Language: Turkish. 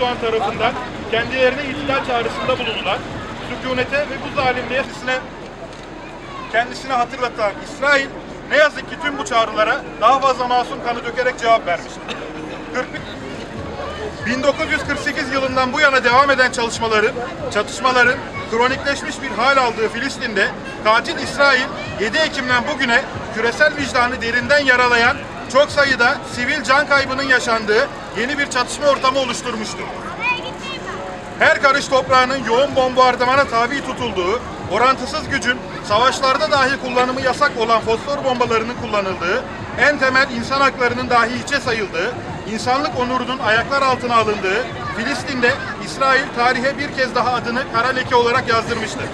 tarafından kendilerine ihtilal çağrısında bulundular. Sükunete ve bu zalimliğe kendisine, kendisine hatırlatan İsrail ne yazık ki tüm bu çağrılara daha fazla masum kanı dökerek cevap vermiştir. 41 1948 yılından bu yana devam eden çalışmaların, çatışmaların kronikleşmiş bir hal aldığı Filistin'de katil İsrail 7 Ekim'den bugüne küresel vicdanı derinden yaralayan çok sayıda sivil can kaybının yaşandığı yeni bir çatışma ortamı oluşturmuştur. Her karış toprağının yoğun bombardımana tabi tutulduğu, orantısız gücün savaşlarda dahi kullanımı yasak olan fosfor bombalarının kullanıldığı, en temel insan haklarının dahi hiçe sayıldığı, insanlık onurunun ayaklar altına alındığı Filistin'de İsrail tarihe bir kez daha adını kara leke olarak yazdırmıştır.